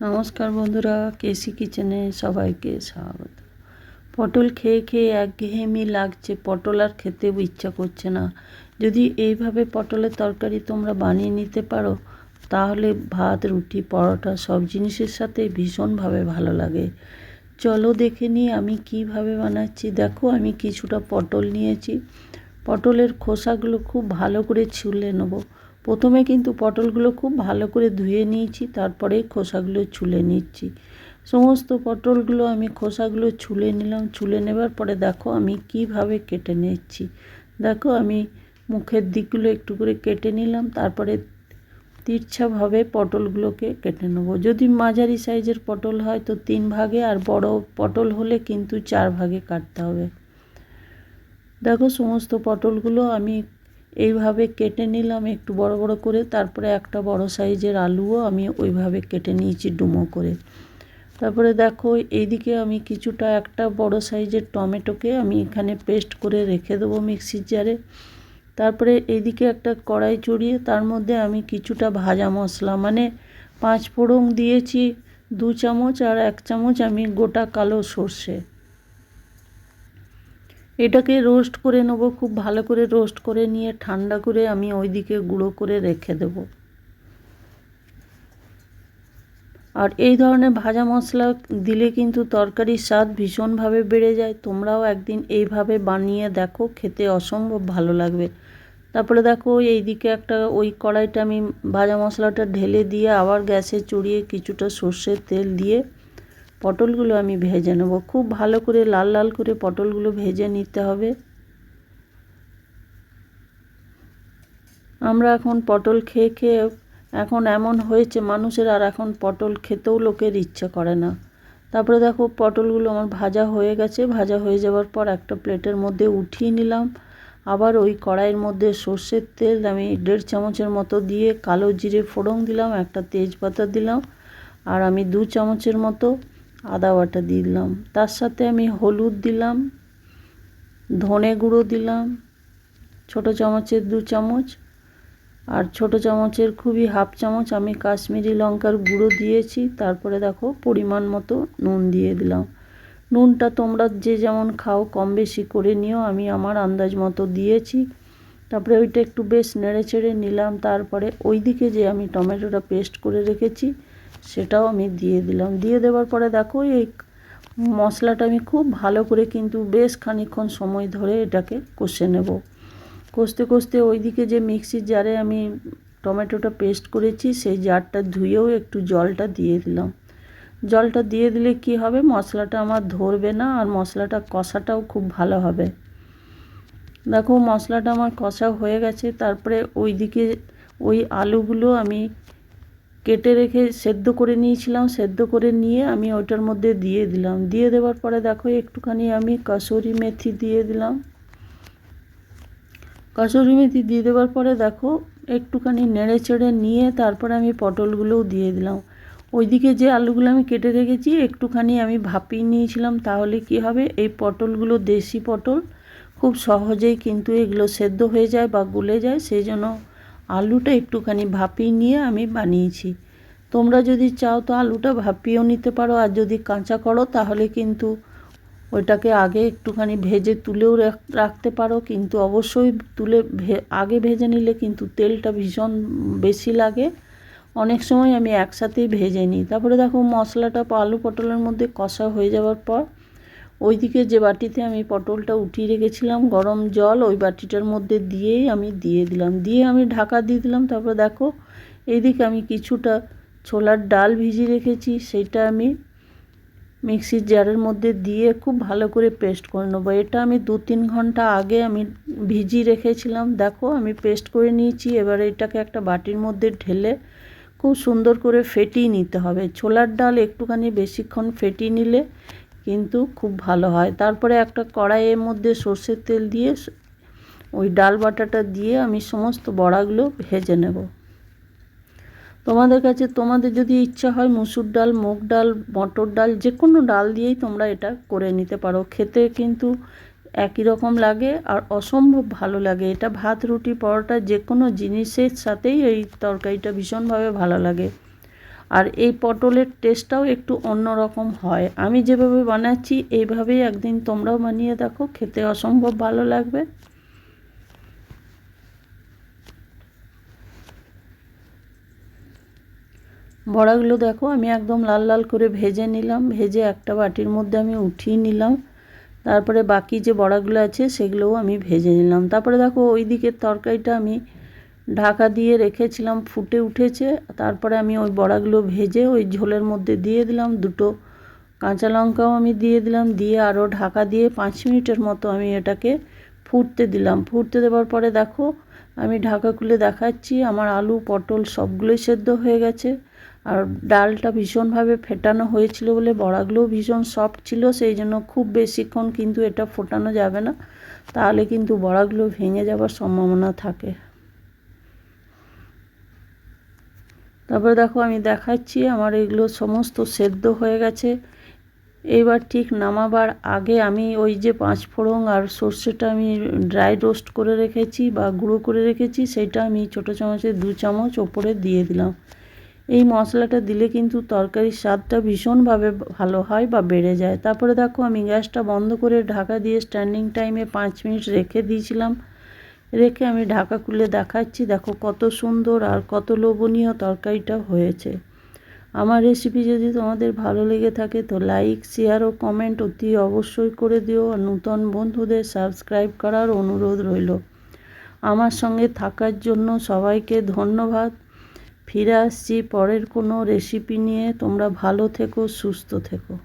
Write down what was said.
নমস্কার বন্ধুরা, কেসি কিচেনে সবাইকে স্বাগত। পটল খেয়ে খেয়ে একঘেয়েমি লাগছে, পটল আর খেতে ইচ্ছা করছে না। যদি এইভাবে পটলের তরকারি তোমরা বানিয়ে নিতে পারো, তাহলে ভাত, রুটি, পরোটা সব জিনিসের সাথে ভীষণভাবে ভালো লাগে। চলো দেখে নিই আমি কীভাবে বানাচ্ছি। দেখো আমি কিছুটা পটল নিয়েছি। পটলের খোসাগুলো খুব ভালো করে ছুলে নেব। প্রথমে কিন্তু পটলগুলো খুব ভালো করে ধুয়ে নিয়েছি, তারপরে খোসাগুলো ছুলে নিচ্ছি। সমস্ত পটলগুলো আমি খোসাগুলো ছুলে নিলাম, ছুলে নেবার পরে দেখো আমি কীভাবে কেটে নিচ্ছি। দেখো আমি মুখের দিকগুলো একটু করে কেটে নিলাম, তারপরে তিরছাভাবে পটলগুলোকে কেটে নেব। যদি মাঝারি সাইজের পটল হয় তো তিন ভাগে, আর বড় পটল হলে কিন্তু চার ভাগে কাটতে হবে। দেখো সমস্ত পটলগুলো আমি এইভাবে কেটে নিলাম একটু বড় বড় করে, তারপরে একটা বড় সাইজের আলুও আমি ওইভাবে কেটে নিয়েছি ডুমো করে। তারপরে দেখো, এইদিকে আমি কিছুটা একটা বড় সাইজের টমেটোকে আমি এখানে পেস্ট করে রেখে দেবো মিক্সির জারে। তারপরে এইদিকে একটা কড়াই চড়িয়ে, তার মধ্যে আমি কিছুটা ভাজা মশলা মানে পাঁচ ফোড়ন দিয়েছি, দু চামচ আর এক চামচ আমি গোটা কালো সর্ষে। এটাকে রোস্ট করে নেব, খুব ভালো করে রোস্ট করে নিয়ে ঠান্ডা করে আমি ওইদিকে গুঁড়ো করে রেখে দেব। আর এই ধরনের ভাজা মশলা দিলে কিন্তু তরকারির স্বাদ ভীষণভাবে বেড়ে যায়। তোমরাও একদিন এইভাবে বানিয়ে দেখো, খেতে অসম্ভব ভালো লাগবে। তারপরে দেখো এইদিকে একটা, ওই কড়াইটা আমি ভাজা মশলাটা ঢেলে দিয়ে আবার গ্যাসে চড়িয়ে কিছুটা সর্ষের তেল দিয়ে পটলগুলো আমি ভেজে নেব। খুব ভালো করে, লাল লাল করে পটলগুলো ভেজে নিতে হবে। আমরা এখন পটল খেয়ে খেয়ে, এখন এমন হয়েছে মানুষের, আর এখন পটল খেতেও লোকের ইচ্ছা করে না। তারপরে দেখো, পটলগুলো আমার ভাজা হয়ে গেছে। ভাজা হয়ে যাওয়ার পর একটা প্লেটের মধ্যে উঠিয়ে নিলাম। আবার ওই কড়াইয়ের মধ্যে সর্ষের তেল, আমি দেড় চামচের মতো দিয়ে কালো জিরে ফোড়ন দিলাম, একটা তেজপাতা দিলাম, আর আমি দু চামচের মতো আদা বাটা দিলাম। তার সাথে আমি হলুদ দিলাম, ধনে গুঁড়ো দিলাম, ছোট চামচের দু চামচ আর ছোট চামচের খুবই হাফ চামচ আমি কাশ্মীরি লঙ্কার গুঁড়ো দিয়েছি। তারপরে দেখো পরিমাণ মতো নুন দিয়ে দিলাম। নুনটা তোমরা যে যেমন খাও, কম বেশি করে নিও, আমি আমার আন্দাজ মতো দিয়েছি। তারপরে ওইটা একটু বেশ নেড়ে চেড়ে নিলাম। তারপরে ওই দিকে যে আমি টমেটোটা পেস্ট করে রেখেছি সেটাও আমি দিয়ে দিলাম। দিয়ে দেওয়ার পরে দেখো, এই মশলাটা আমি খুব ভালো করে কিন্তু বেশ খানিক্ষণ সময় ধরে এটাকে কষে নেব। কষতে কষতে ওইদিকে যে মিক্সির জারে আমি টমেটোটা পেস্ট করেছি, সেই জারটা ধুয়েও একটু জলটা দিয়ে দিলাম। জলটা দিয়ে দিলে কি হবে, মশলাটা আমার ধরবে না আর মশলাটা কষাটাও খুব ভালো হবে। দেখো, মশলাটা আমার কষা হয়ে গেছে। তারপরে ওইদিকে ওই আলুগুলো আমি কেটে রেখে সেদ্ধ করে নিয়েছিলাম, সেদ্ধ করে নিয়ে আমি ওইটার মধ্যে দিয়ে দিলাম। দিয়ে দেওয়ার পরে দেখো একটুখানি আমি কাসুরি মেথি দিয়ে দিলাম। কাসুরি মেথি দিয়ে দেওয়ার পরে দেখো একটুখানি নেড়ে চেড়ে নিয়ে তারপরে আমি পটলগুলোও দিয়ে দিলাম। ওইদিকে যে আলুগুলো আমি কেটে রেখেছি, একটুখানি আমি ভাপিয়ে নিয়েছিলাম, তাহলে কি হবে? এই পটলগুলো দেশি পটল, খুব সহজেই কিন্তু এগুলো সেদ্ধ হয়ে যায় বা গুলে যায়, সেই জন্য আলুটা একটুখানি ভাপিয়ে নিয়ে আমি বানিয়েছি। তোমরা যদি চাও তো আলুটা ভাপিয়েও নিতে পারো, আর যদি কাঁচা করো তাহলে কিন্তু ওইটাকে আগে একটুখানি ভেজে তুলেও রাখতে পারো, কিন্তু অবশ্যই তুলে আগে ভেজে নিলে কিন্তু তেলটা ভীষণ বেশি লাগে। অনেক সময় আমি একসাথেই ভেজে নিই। তারপরে দেখো মশলাটা আলু পটলের মধ্যে কষা হয়ে যাওয়ার পর ওইদিকে যে বাটিতে আমি পটলটা উঠিয়ে রেখেছিলাম, গরম জল, ওই বাটিটার মধ্যে দিয়েই আমি দিয়ে দিলাম। দিয়ে আমি ঢাকা দিয়ে দিলাম, তারপর দেখো এইদিকে আমি কিছুটা ছোলার ডাল ভিজিয়ে রেখেছি, সেটা আমি মিক্সির জারের মধ্যে দিয়ে খুব ভালো করে পেস্ট করে নেব। এটা আমি দু তিন ঘণ্টা আগে আমি ভিজিয়ে রেখেছিলাম। দেখো, আমি পেস্ট করে নিয়েছি, এবার এটাকে একটা বাটির মধ্যে ঢেলে খুব সুন্দর করে ফেটিয়ে নিতে হবে। ছোলার ডাল একটুখানি বেশিক্ষণ ফেটিয়ে নিলে কিন্তু খুব ভালো হয়। তারপরে একটা কড়াইয়ের মধ্যে সর্ষের তেল দিয়ে ওই ডাল বাটাটা দিয়ে আমি সমস্ত বড়াগুলো ভেজে নেব। তোমাদের কাছে, তোমাদের যদি ইচ্ছা হয় মুসুর ডাল, মুগ ডাল, মটর ডাল, যে কোনো ডাল দিয়েই তোমরা এটা করে নিতে পারো। খেতে কিন্তু একই রকম লাগে আর অসম্ভব ভালো লাগে। এটা ভাত, রুটি, পরোটা যে কোনো জিনিসের সাথেই এই তরকারিটা ভীষণভাবে ভালো লাগে। আর এই পটলের টেস্টটাও একটু অন্যরকম হয়। আমি যেভাবে বানাচ্ছি, এইভাবেই একদিন তোমরাও বানিয়ে দেখো, খেতে অসম্ভব ভালো লাগবে। বড়াগুলো দেখো, আমি একদম লাল লাল করে ভেজে নিলাম। ভেজে একটা বাটির মধ্যে আমি উঠিয়ে নিলাম। তারপরে বাকি যে বড়াগুলো আছে, সেগুলোও আমি ভেজে নিলাম। তারপরে দেখো ওই দিকের তরকারিটা আমি ঢাকা দিয়ে রেখেছিলাম, ফুটে উঠেছে। তারপরে আমি ওই বড়াগুলো ভেজে ওই ঝোলের মধ্যে দিয়ে দিলাম। দুটো কাঁচা লঙ্কাও আমি দিয়ে দিলাম। দিয়ে আরও ঢাকা দিয়ে পাঁচ মিনিটের মতো আমি এটাকে ফুটতে দিলাম। ফুটতে দেওয়ার পরে দেখো, আমি ঢাকা খুলে দেখাচ্ছি। আমার আলু, পটল সবগুলোই সেদ্ধ হয়ে গেছে। আর ডালটা ভীষণভাবে ফেটানো হয়েছিল বলে, বড়াগুলোও ভীষণ সফট ছিল, সেই জন্য খুব বেশিক্ষণ কিন্তু এটা ফোটানো যাবে না। তাহলে কিন্তু বড়াগুলো ভেঙে যাওয়ার সম্ভাবনা থাকে। তারপরে দেখো আমি দেখাচ্ছি, আমার এগুলো সমস্ত সেদ্ধ হয়ে গেছে। এইবার ঠিক নামাবার আগে আমি ওই যে পাঁচ ফোড়ন আর সর্ষেটা আমি ড্রাই রোস্ট করে রেখেছি বা গুঁড়ো করে রেখেছি, সেটা আমি ছোটো চামচে দু চামচ ওপরে দিয়ে দিলাম। এই মশলাটা দিলে কিন্তু তরকারির স্বাদটা ভীষণভাবে ভালো হয় বা বেড়ে যায়। তারপরে দেখো আমি গ্যাসটা বন্ধ করে ঢাকা দিয়ে স্ট্যান্ডিং টাইমে পাঁচ মিনিট রেখে দিয়েছিলাম। রেখে আমি ঢাকা খুলে দেখাচ্ছি। দেখো কত সুন্দর আর কত লোভনীয় তরকারিটা হয়েছে। আমার রেসিপি যদি তোমাদের ভালো লেগে থাকে তো লাইক শেয়ার ও কমেন্ট অতি অবশ্যই করে দিও। আর নূতন বন্ধুদের সাবস্ক্রাইব করার অনুরোধ রইল। আমার সঙ্গে থাকার জন্য সবাইকে ধন্যবাদ। ফিরে আসছি পরের কোনো রেসিপি নিয়ে। তোমরা ভালো থেকো, সুস্থ থেকো।